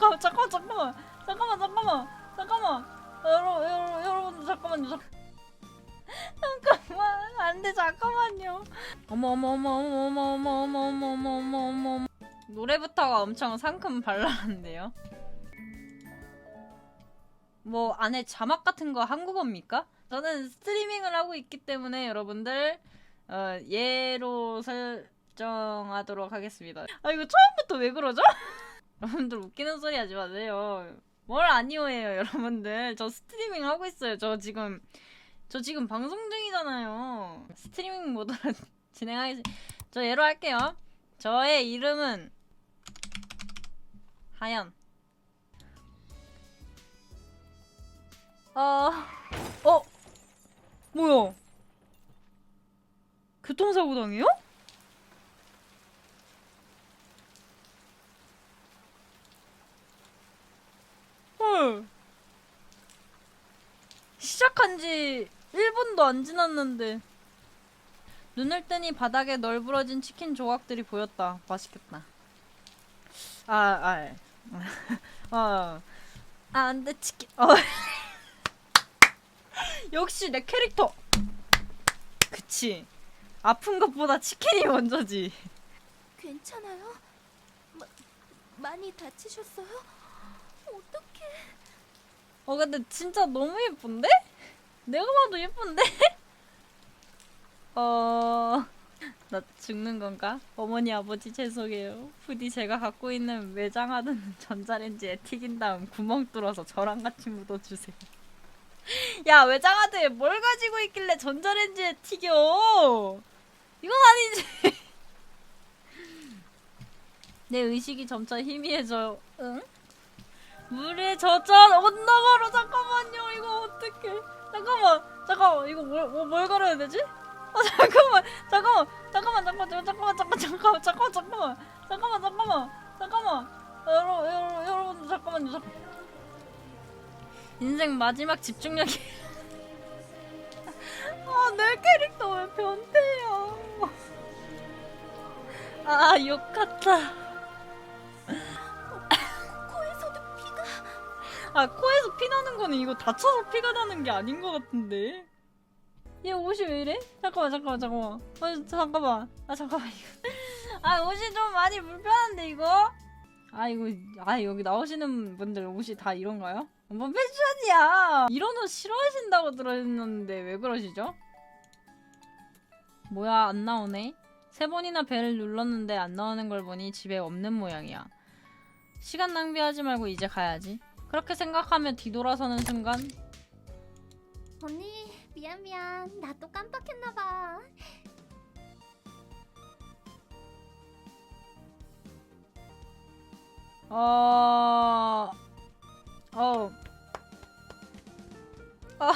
잠깐만 잠깐만 잠깐만 잠깐만 잠깐만 잠깐만 여러분 여러분 여러분들 잠깐만요 잠- 잠깐만 안돼 잠깐만요 어머 어머 어머 어머 어머 어머 어머 어머 어머 어머 어머 어머 노래부터가 엄청 상큼 발랄한데요 뭐 안에 자막 같은 거 한국어입니까? 저는 스트리밍을 하고 있기 때문에 여러분들 어, 예로 설정하도록 하겠습니다. 아 이거 처음부터 왜 그러죠? 여러분들 웃기는 소리 하지 마세요. 뭘 아니오해요 여러분들. 저 스트리밍 하고 있어요. 저 지금 저 지금 방송 중이잖아요. 스트리밍 모드로 진행하겠습니다. 저 예로 할게요. 저의 이름은 하연. 어, 어, 뭐야? 교통사고 당해요? 시작한 지 1분도 안 지났는데. 눈을 뜨니 바닥에 널브러진 치킨 조각들이 보였다. 맛있겠다. 아, 아, 예. 어. 아, 안 돼, 치킨. 어. 역시 내 캐릭터. 그치. 아픈 것보다 치킨이 먼저지. 괜찮아요? 마, 많이 다치셨어요? 어떡해. 어 근데 진짜 너무 예쁜데? 내가 봐도 예쁜데? 어... 나 죽는 건가? 어머니 아버지 죄송해요. 부디 제가 갖고 있는 외장하드는 전자레인지에 튀긴 다음 구멍 뚫어서 저랑 같이 묻어주세요. 야 외장하드에 뭘 가지고 있길래 전자레인지에 튀겨? 이건 아니지. 내 의식이 점차 희미해져. 응? 물에 젖은 온나가로 잠깐만요 이거 어떡해 잠깐만 잠깐만 이거 뭘, 뭐, 뭘 걸어야 되지? 아 잠깐만 잠깐만 잠깐만 잠깐만 잠깐만 잠깐만 잠깐만 잠깐만 잠깐만 잠깐만 잠깐만 여러분 여러분 여러분 잠깐만요 잠 인생 마지막 집중력이 아내 캐릭터 왜 변태야 아 욕 같다 아 코에서 피 나는 거는 이거 다쳐서 피가 나는 게 아닌 것 같은데? 얘 옷이 왜 이래? 잠깐만 잠깐만 잠깐만. 어 잠깐만. 아 잠깐만 이거. 아 옷이 좀 많이 불편한데 이거? 아 이거 아 여기 나오시는 분들 옷이 다 이런가요? 뭔 패션이야? 이런 옷 싫어하신다고 들었는데 왜 그러시죠? 뭐야 안 나오네? 세 번이나 배를 눌렀는데 안 나오는 걸 보니 집에 없는 모양이야. 시간 낭비하지 말고 이제 가야지 그렇게 생각하며 뒤돌아서는 순간 언니, 미안, 미안. 나 또 깜빡했나봐. 어... 어... 어...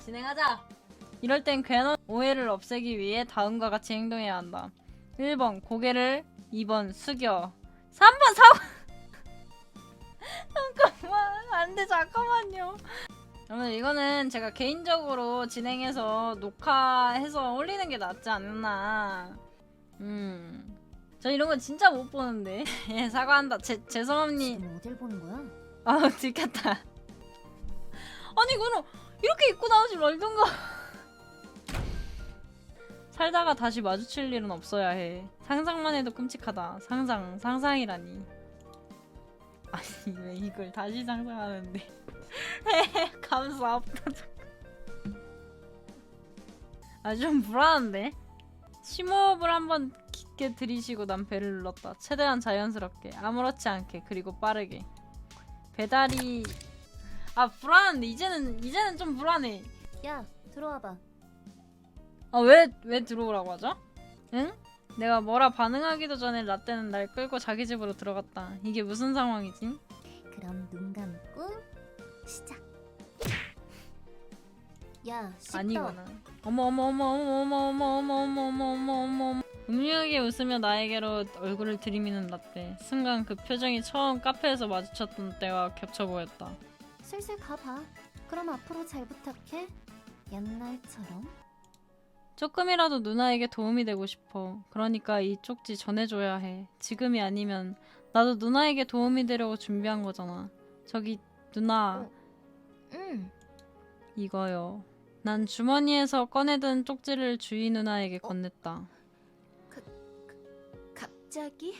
진행하자! 이럴 땐 괜한 오해를 없애기 위해 다음과 같이 행동해야 한다. 1번 고개를 2번 숙여 3번 사과 잠깐만 안돼 잠깐만요 여러분 이거는 제가 개인적으로 진행해서 녹화해서 올리는 게 낫지 않나 음. 저 이런 거 진짜 못 보는데. 예, 사과한다. 제, 죄송합니. 지금 어딜 보는 거야? 아, 들켰다. 아니, 그럼 이렇게 입고 나오지 말던가. 살다가 다시 마주칠 일은 없어야 해. 상상만 해도 끔찍하다. 상상, 상상이라니. 아니, 왜 이걸 다시 상상하는데. 감사 없다. 아, 좀 불안한데? 심호흡을 한번 깊게 들이쉬고 난 배를 눌렀다. 최대한 자연스럽게, 아무렇지 않게, 그리고 빠르게. 배달이 아 불안한데 이제는 이제는 좀 불안해. 야, 들어와봐. 아왜왜 들어오라고 하죠? 응? 내가 뭐라 반응하기도 전에 라떼는 날 끌고 자기 집으로 들어갔다. 이게 무슨 상황이지? 그럼 눈 감고 시작. 야. 아니구나. 어머 어머 어머 어머 어머 어머 어머 어머 어머 어머 어머 어머 음흉하게 웃으며 나에게로 얼굴을 들이미는 라떼. 순간 그 표정이 처음 카페에서 마주쳤던 때와 겹쳐 보였다. 슬슬 가봐. 그럼 앞으로 잘 부탁해. 옛날처럼. 조금이라도 누나에게 도움이 되고 싶어. 그러니까 이 쪽지 전해줘야 해. 지금이 아니면 나도 누나에게 도움이 되려고 준비한 거잖아. 저기 누나 어. 응. 이거요. 난 주머니에서 꺼내든 쪽지를 주희 누나에게 건넸다. 갑자기?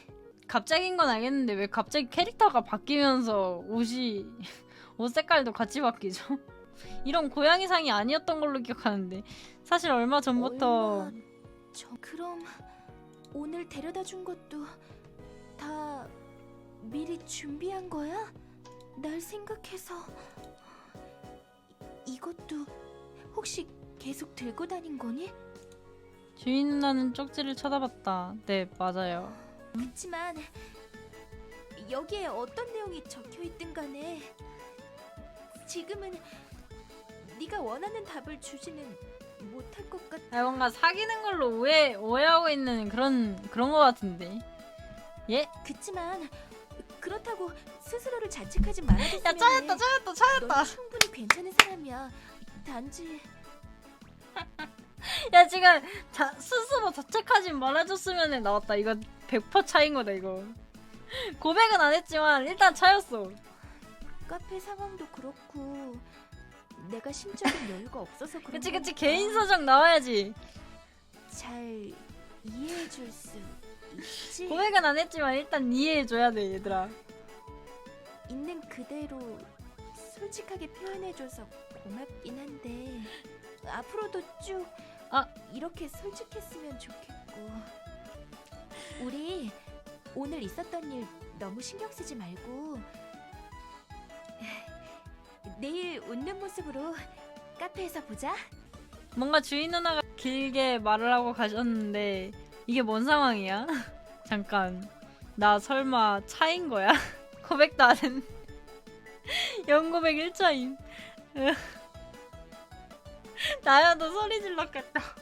갑자기인 건 알겠는데 왜 갑자기 캐릭터가 바뀌면서 옷이 옷 색깔도 같이 바뀌죠? 이런 고양이상이 아니었던 걸로 기억하는데 사실 얼마 전부터 얼마 전- 그럼 오늘 데려다 준 것도 다 미리 준비한 거야? 날 생각해서 이- 이것도 혹시 계속 들고 다닌 거니? 주희 누나는 쪽지를 쳐다봤다. 네 맞아요. 그치만 여기에 어떤 내용이 적혀 있든 간에 지금은 네가 원하는 답을 주지는 못할 것 같아. 아, 뭔가 사귀는 걸로 오해 오해하고 있는 그런 그런 거 같은데. 예? 그치만 그렇다고 스스로를 자책하지 말아줬으면 야 차였다 차였다 넌 차였다. 충분히 괜찮은 사람이야. 단지 야 지금 자, 스스로 자책하지 말아줬으면 나왔다. 이거 100% 차인 거다 이거. 고백은 안 했지만 일단 차였어. 카페 상황도 그렇고 내가 심적인 여유가 없어서 그런 그치 그치 거니까 개인 사정 나와야지. 잘 이해해줄 수 있지. 고백은 안 했지만 일단 이해해줘야 돼 얘들아. 있는 그대로 솔직하게 표현해줘서 고맙긴 한데 앞으로도 쭉 아. 이렇게 솔직했으면 좋겠고 우리 오늘 있었던 일 너무 신경 쓰지 말고 내일 웃는 모습으로 카페에서 보자. 뭔가 주인 누나가 길게 말을 하고 가셨는데 이게 뭔 상황이야? 잠깐 나 설마 차인 거야? 고백도 안 했. 영고백 1차임. 나야 너 소리 질렀겠다.